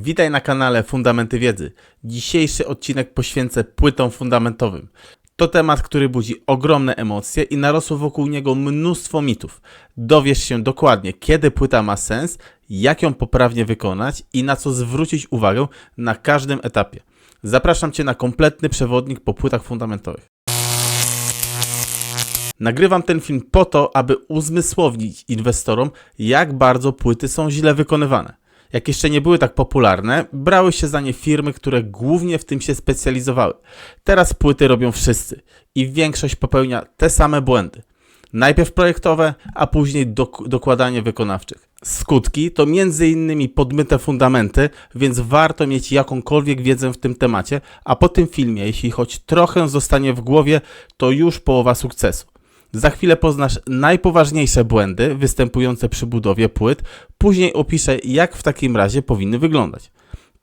Witaj na kanale Fundamenty Wiedzy. Dzisiejszy odcinek poświęcę płytom fundamentowym. To temat, który budzi ogromne emocje i narosło wokół niego mnóstwo mitów. Dowiesz się dokładnie, kiedy płyta ma sens, jak ją poprawnie wykonać i na co zwrócić uwagę na każdym etapie. Zapraszam Cię na kompletny przewodnik po płytach fundamentowych. Nagrywam ten film po to, aby uzmysłowić inwestorom, jak bardzo płyty są źle wykonywane. Jak jeszcze nie były tak popularne, brały się za nie firmy, które głównie w tym się specjalizowały. Teraz płyty robią wszyscy i większość popełnia te same błędy. Najpierw projektowe, a później dok dokładanie wykonawczych. Skutki to m.in. podmyte fundamenty, więc warto mieć jakąkolwiek wiedzę w tym temacie, a po tym filmie, jeśli choć trochę zostanie w głowie, to już połowa sukcesu. Za chwilę poznasz najpoważniejsze błędy występujące przy budowie płyt, później opiszę, jak w takim razie powinny wyglądać.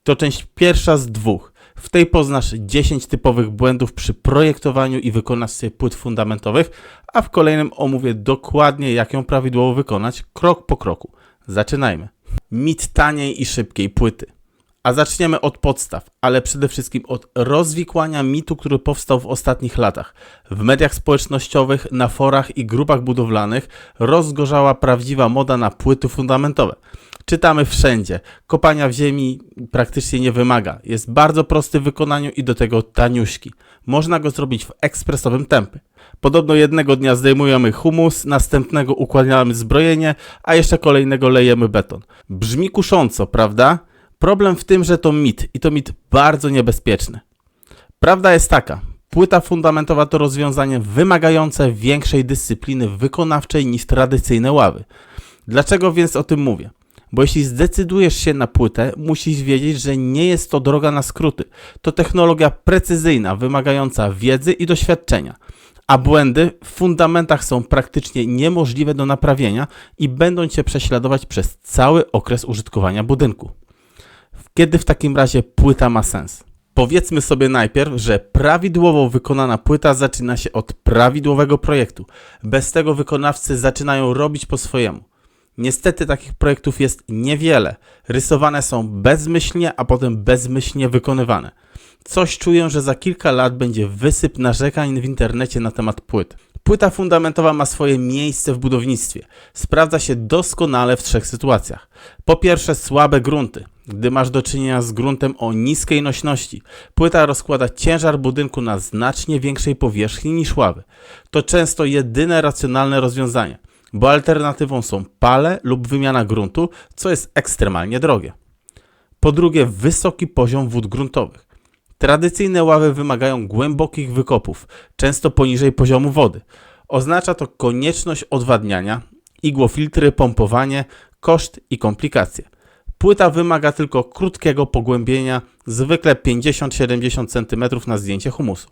To część pierwsza z dwóch. W tej poznasz 10 typowych błędów przy projektowaniu i wykonawstwie płyt fundamentowych, a w kolejnym omówię dokładnie, jak ją prawidłowo wykonać, krok po kroku. Zaczynajmy. Mit taniej i szybkiej płyty. A zaczniemy od podstaw, ale przede wszystkim od rozwikłania mitu, który powstał w ostatnich latach. W mediach społecznościowych, na forach i grupach budowlanych rozgorzała prawdziwa moda na płyty fundamentowe. Czytamy wszędzie. Kopania w ziemi praktycznie nie wymaga. Jest bardzo prosty w wykonaniu i do tego taniuśki. Można go zrobić w ekspresowym tempie. Podobno jednego dnia zdejmujemy humus, następnego układamy zbrojenie, a jeszcze kolejnego lejemy beton. Brzmi kusząco, prawda? Problem w tym, że to mit i to mit bardzo niebezpieczny. Prawda jest taka, płyta fundamentowa to rozwiązanie wymagające większej dyscypliny wykonawczej niż tradycyjne ławy. Dlaczego więc o tym mówię? Bo jeśli zdecydujesz się na płytę, musisz wiedzieć, że nie jest to droga na skróty. To technologia precyzyjna, wymagająca wiedzy i doświadczenia. A błędy w fundamentach są praktycznie niemożliwe do naprawienia i będą cię prześladować przez cały okres użytkowania budynku. Kiedy w takim razie płyta ma sens? Powiedzmy sobie najpierw, że prawidłowo wykonana płyta zaczyna się od prawidłowego projektu. Bez tego wykonawcy zaczynają robić po swojemu. Niestety takich projektów jest niewiele. Rysowane są bezmyślnie, a potem bezmyślnie wykonywane. Coś czuję, że za kilka lat będzie wysyp narzekań w internecie na temat płyt. Płyta fundamentowa ma swoje miejsce w budownictwie. Sprawdza się doskonale w trzech sytuacjach. Po pierwsze, słabe grunty. Gdy masz do czynienia z gruntem o niskiej nośności, płyta rozkłada ciężar budynku na znacznie większej powierzchni niż ławy. To często jedyne racjonalne rozwiązanie, bo alternatywą są pale lub wymiana gruntu, co jest ekstremalnie drogie. Po drugie, wysoki poziom wód gruntowych. Tradycyjne ławy wymagają głębokich wykopów, często poniżej poziomu wody. Oznacza to konieczność odwadniania, igłofiltry, pompowanie, koszt i komplikacje. Płyta wymaga tylko krótkiego pogłębienia, zwykle 50-70 cm na zdjęcie humusu.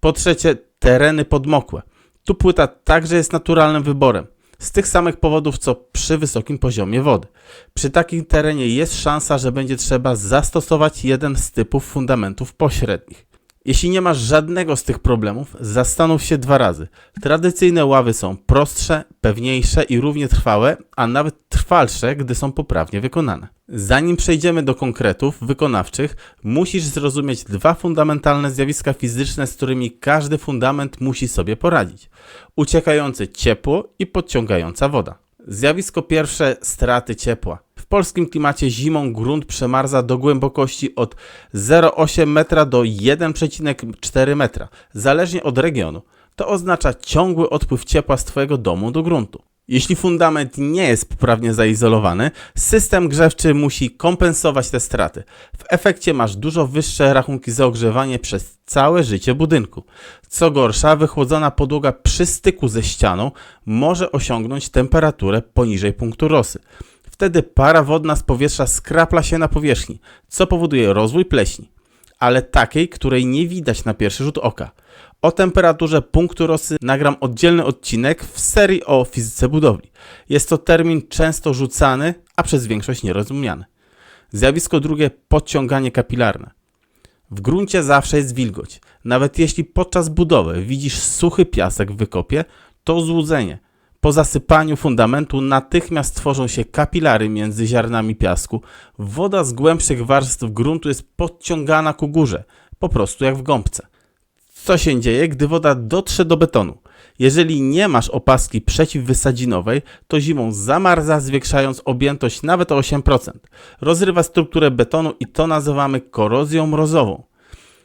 Po trzecie, tereny podmokłe. Tu płyta także jest naturalnym wyborem, z tych samych powodów co przy wysokim poziomie wody. Przy takim terenie jest szansa, że będzie trzeba zastosować jeden z typów fundamentów pośrednich. Jeśli nie masz żadnego z tych problemów, zastanów się dwa razy. Tradycyjne ławy są prostsze, pewniejsze i równie trwałe, a nawet trwalsze, gdy są poprawnie wykonane. Zanim przejdziemy do konkretów wykonawczych, musisz zrozumieć dwa fundamentalne zjawiska fizyczne, z którymi każdy fundament musi sobie poradzić: uciekające ciepło i podciągająca woda. Zjawisko pierwsze straty ciepła. W polskim klimacie zimą grunt przemarza do głębokości od 0,8 metra do 1,4 metra, zależnie od regionu. To oznacza ciągły odpływ ciepła z Twojego domu do gruntu. Jeśli fundament nie jest poprawnie zaizolowany, system grzewczy musi kompensować te straty. W efekcie masz dużo wyższe rachunki za ogrzewanie przez całe życie budynku. Co gorsza, wychłodzona podłoga przy styku ze ścianą może osiągnąć temperaturę poniżej punktu rosy. Wtedy para wodna z powietrza skrapla się na powierzchni, co powoduje rozwój pleśni, ale takiej, której nie widać na pierwszy rzut oka. O temperaturze punktu rosy nagram oddzielny odcinek w serii o fizyce budowli. Jest to termin często rzucany, a przez większość nierozumiany. Zjawisko drugie podciąganie kapilarne. W gruncie zawsze jest wilgoć. Nawet jeśli podczas budowy widzisz suchy piasek w wykopie, to złudzenie. Po zasypaniu fundamentu natychmiast tworzą się kapilary między ziarnami piasku. Woda z głębszych warstw gruntu jest podciągana ku górze, po prostu jak w gąbce. Co się dzieje, gdy woda dotrze do betonu? Jeżeli nie masz opaski przeciwwysadzinowej, to zimą zamarza, zwiększając objętość nawet o 8%. Rozrywa strukturę betonu i to nazywamy korozją mrozową.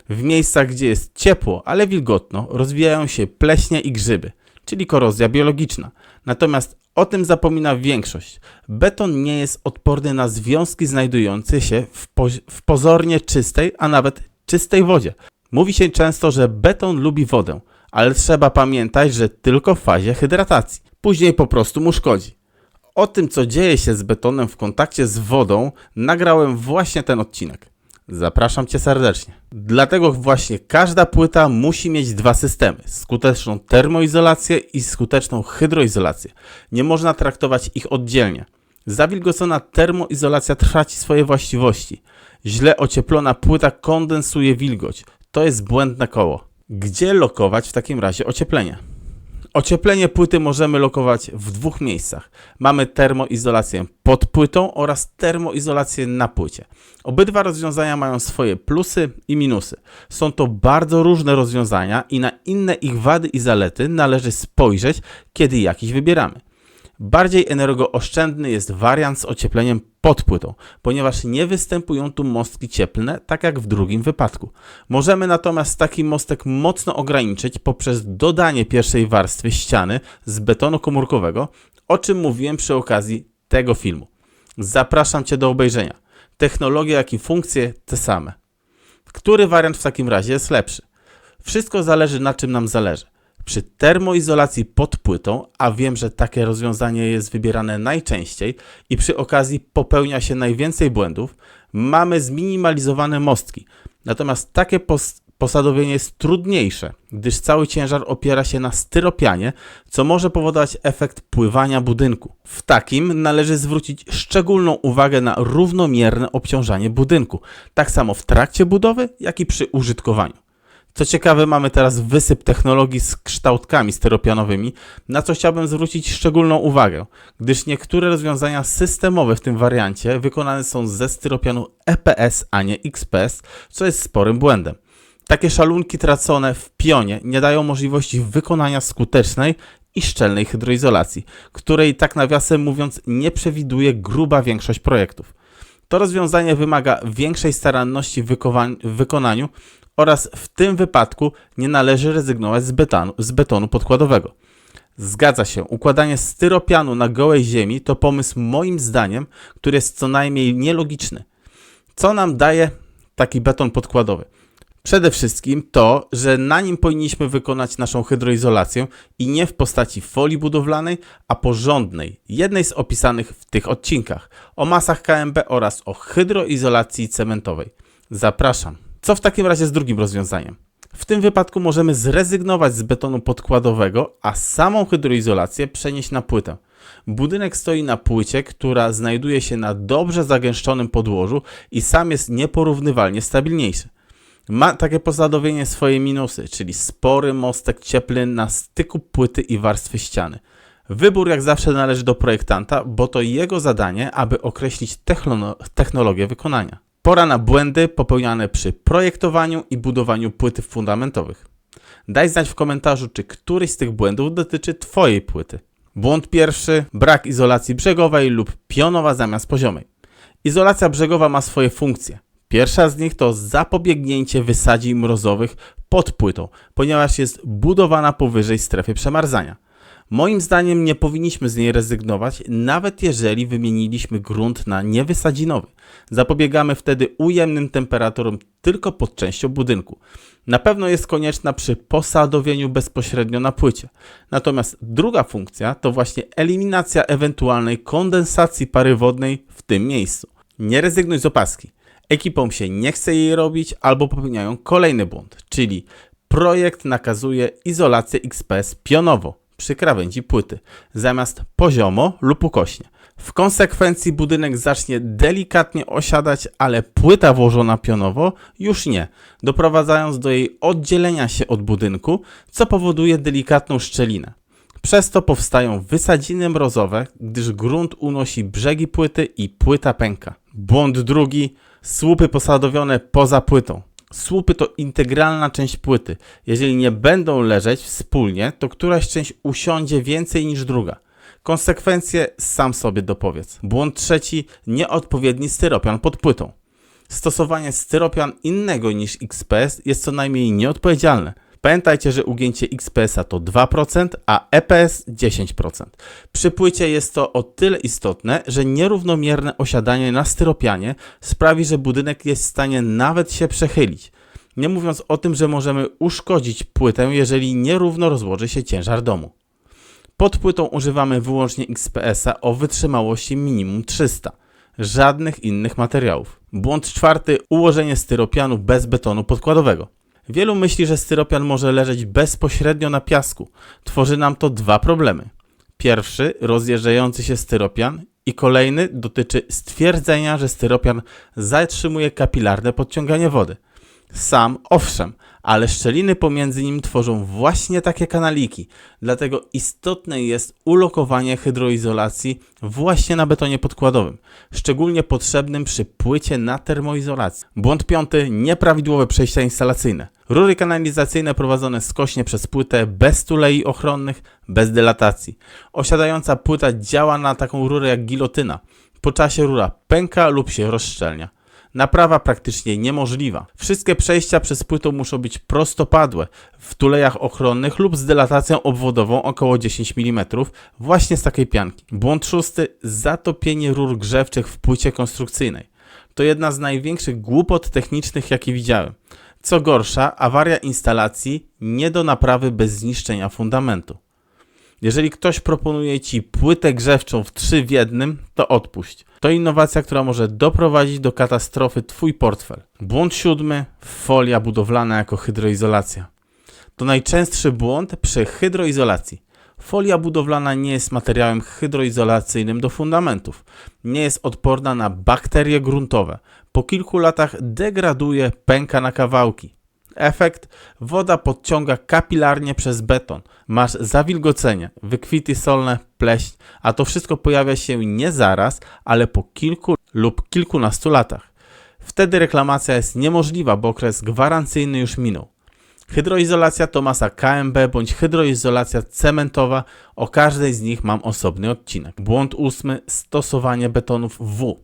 W miejscach, gdzie jest ciepło, ale wilgotno, rozwijają się pleśnie i grzyby, czyli korozja biologiczna. Natomiast o tym zapomina większość. Beton nie jest odporny na związki znajdujące się w, w pozornie czystej, a nawet czystej wodzie. Mówi się często, że beton lubi wodę, ale trzeba pamiętać, że tylko w fazie hydratacji. Później po prostu mu szkodzi. O tym, co dzieje się z betonem w kontakcie z wodą, nagrałem właśnie ten odcinek. Zapraszam Cię serdecznie. Dlatego właśnie każda płyta musi mieć dwa systemy: skuteczną termoizolację i skuteczną hydroizolację. Nie można traktować ich oddzielnie. Zawilgocona termoizolacja traci swoje właściwości. Źle ocieplona płyta kondensuje wilgoć. To jest błędne koło. Gdzie lokować w takim razie ocieplenie? Ocieplenie płyty możemy lokować w dwóch miejscach. Mamy termoizolację pod płytą oraz termoizolację na płycie. Obydwa rozwiązania mają swoje plusy i minusy. Są to bardzo różne rozwiązania i na inne ich wady i zalety należy spojrzeć, kiedy jakiś wybieramy. Bardziej energooszczędny jest wariant z ociepleniem pod płytą, ponieważ nie występują tu mostki cieplne, tak jak w drugim wypadku. Możemy natomiast taki mostek mocno ograniczyć poprzez dodanie pierwszej warstwy ściany z betonu komórkowego, o czym mówiłem przy okazji tego filmu. Zapraszam Cię do obejrzenia. Technologia, jak i funkcje te same. Który wariant w takim razie jest lepszy? Wszystko zależy na czym nam zależy. Przy termoizolacji pod płytą, a wiem, że takie rozwiązanie jest wybierane najczęściej i przy okazji popełnia się najwięcej błędów, mamy zminimalizowane mostki. Natomiast takie pos posadowienie jest trudniejsze, gdyż cały ciężar opiera się na styropianie, co może powodować efekt pływania budynku. W takim należy zwrócić szczególną uwagę na równomierne obciążanie budynku, tak samo w trakcie budowy, jak i przy użytkowaniu. Co ciekawe, mamy teraz wysyp technologii z kształtkami styropianowymi, na co chciałbym zwrócić szczególną uwagę, gdyż niektóre rozwiązania systemowe w tym wariancie wykonane są ze styropianu EPS, a nie XPS, co jest sporym błędem. Takie szalunki tracone w pionie nie dają możliwości wykonania skutecznej i szczelnej hydroizolacji, której tak nawiasem mówiąc nie przewiduje gruba większość projektów. To rozwiązanie wymaga większej staranności w wykonaniu oraz w tym wypadku nie należy rezygnować z betonu, z betonu podkładowego. Zgadza się, układanie styropianu na gołej ziemi to pomysł moim zdaniem, który jest co najmniej nielogiczny. Co nam daje taki beton podkładowy? Przede wszystkim to, że na nim powinniśmy wykonać naszą hydroizolację i nie w postaci folii budowlanej, a porządnej, jednej z opisanych w tych odcinkach o masach KMB oraz o hydroizolacji cementowej. Zapraszam. Co w takim razie z drugim rozwiązaniem? W tym wypadku możemy zrezygnować z betonu podkładowego, a samą hydroizolację przenieść na płytę. Budynek stoi na płycie, która znajduje się na dobrze zagęszczonym podłożu i sam jest nieporównywalnie stabilniejszy. Ma takie posadowienie swoje minusy, czyli spory mostek cieplny na styku płyty i warstwy ściany. Wybór jak zawsze należy do projektanta, bo to jego zadanie, aby określić technologię wykonania. Pora na błędy popełniane przy projektowaniu i budowaniu płyty fundamentowych. Daj znać w komentarzu, czy któryś z tych błędów dotyczy Twojej płyty. Błąd pierwszy: brak izolacji brzegowej lub pionowa zamiast poziomej. Izolacja brzegowa ma swoje funkcje. Pierwsza z nich to zapobiegnięcie wysadzień mrozowych pod płytą, ponieważ jest budowana powyżej strefy przemarzania. Moim zdaniem nie powinniśmy z niej rezygnować, nawet jeżeli wymieniliśmy grunt na niewysadzinowy. Zapobiegamy wtedy ujemnym temperaturom tylko pod częścią budynku. Na pewno jest konieczna przy posadowieniu bezpośrednio na płycie. Natomiast druga funkcja to właśnie eliminacja ewentualnej kondensacji pary wodnej w tym miejscu. Nie rezygnuj z opaski. Ekipom się nie chce jej robić albo popełniają kolejny błąd, czyli projekt nakazuje izolację XPS pionowo przy krawędzi płyty, zamiast poziomo lub ukośnie. W konsekwencji budynek zacznie delikatnie osiadać, ale płyta włożona pionowo już nie, doprowadzając do jej oddzielenia się od budynku, co powoduje delikatną szczelinę. Przez to powstają wysadziny mrozowe, gdyż grunt unosi brzegi płyty i płyta pęka. Błąd drugi, słupy posadowione poza płytą. Słupy to integralna część płyty. Jeżeli nie będą leżeć wspólnie, to któraś część usiądzie więcej niż druga. Konsekwencje sam sobie dopowiedz. Błąd trzeci, nieodpowiedni styropian pod płytą. Stosowanie styropian innego niż XPS jest co najmniej nieodpowiedzialne. Pamiętajcie, że ugięcie XPS-a to 2%, a EPS 10%. Przy płycie jest to o tyle istotne, że nierównomierne osiadanie na styropianie sprawi, że budynek jest w stanie nawet się przechylić. Nie mówiąc o tym, że możemy uszkodzić płytę, jeżeli nierówno rozłoży się ciężar domu. Pod płytą używamy wyłącznie XPS-a o wytrzymałości minimum 300. Żadnych innych materiałów. Błąd czwarty ułożenie styropianu bez betonu podkładowego. Wielu myśli, że styropian może leżeć bezpośrednio na piasku. Tworzy nam to dwa problemy. Pierwszy, rozjeżdżający się styropian i kolejny dotyczy stwierdzenia, że styropian zatrzymuje kapilarne podciąganie wody. Sam, owszem, ale szczeliny pomiędzy nim tworzą właśnie takie kanaliki, dlatego istotne jest ulokowanie hydroizolacji właśnie na betonie podkładowym, szczególnie potrzebnym przy płycie na termoizolacji. Błąd piąty, nieprawidłowe przejścia instalacyjne. Rury kanalizacyjne prowadzone skośnie przez płytę bez tulei ochronnych, bez delatacji. Osiadająca płyta działa na taką rurę jak gilotyna. Po czasie rura pęka lub się rozszczelnia. Naprawa praktycznie niemożliwa. Wszystkie przejścia przez płytę muszą być prostopadłe, w tulejach ochronnych lub z delatacją obwodową około 10 mm, właśnie z takiej pianki. Błąd szósty, zatopienie rur grzewczych w płycie konstrukcyjnej. To jedna z największych głupot technicznych, jakie widziałem. Co gorsza, awaria instalacji nie do naprawy bez zniszczenia fundamentu. Jeżeli ktoś proponuje Ci płytę grzewczą w trzy w jednym, to odpuść. To innowacja, która może doprowadzić do katastrofy Twój portfel. Błąd siódmy, folia budowlana jako hydroizolacja. To najczęstszy błąd przy hydroizolacji. Folia budowlana nie jest materiałem hydroizolacyjnym do fundamentów. Nie jest odporna na bakterie gruntowe. Po kilku latach degraduje, pęka na kawałki. Efekt? Woda podciąga kapilarnie przez beton. Masz zawilgocenie, wykwity solne, pleśń, a to wszystko pojawia się nie zaraz, ale po kilku lub kilkunastu latach. Wtedy reklamacja jest niemożliwa, bo okres gwarancyjny już minął. Hydroizolacja to masa KMB bądź hydroizolacja cementowa. O każdej z nich mam osobny odcinek. Błąd ósmy: stosowanie betonów W.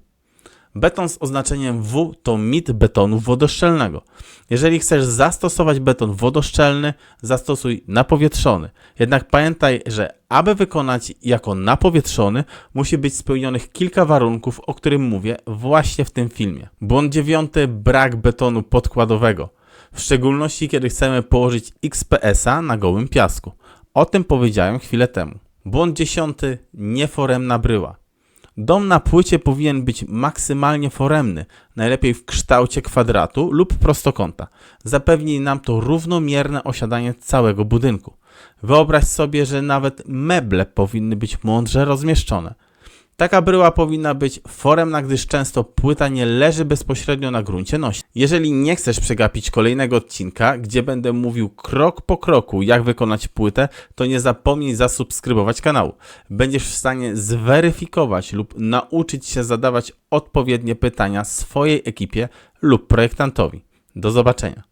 Beton z oznaczeniem W to mit betonu wodoszczelnego. Jeżeli chcesz zastosować beton wodoszczelny, zastosuj napowietrzony. Jednak pamiętaj, że aby wykonać jako napowietrzony, musi być spełnionych kilka warunków, o którym mówię właśnie w tym filmie. Błąd dziewiąty: brak betonu podkładowego. W szczególności, kiedy chcemy położyć XPS-a na gołym piasku. O tym powiedziałem chwilę temu. Błąd dziesiąty: nieforemna bryła. Dom na płycie powinien być maksymalnie foremny, najlepiej w kształcie kwadratu lub prostokąta. Zapewni nam to równomierne osiadanie całego budynku. Wyobraź sobie, że nawet meble powinny być mądrze rozmieszczone. Taka bryła powinna być foremna, gdyż często płyta nie leży bezpośrednio na gruncie nosi. Jeżeli nie chcesz przegapić kolejnego odcinka, gdzie będę mówił krok po kroku, jak wykonać płytę, to nie zapomnij zasubskrybować kanału. Będziesz w stanie zweryfikować lub nauczyć się zadawać odpowiednie pytania swojej ekipie lub projektantowi. Do zobaczenia.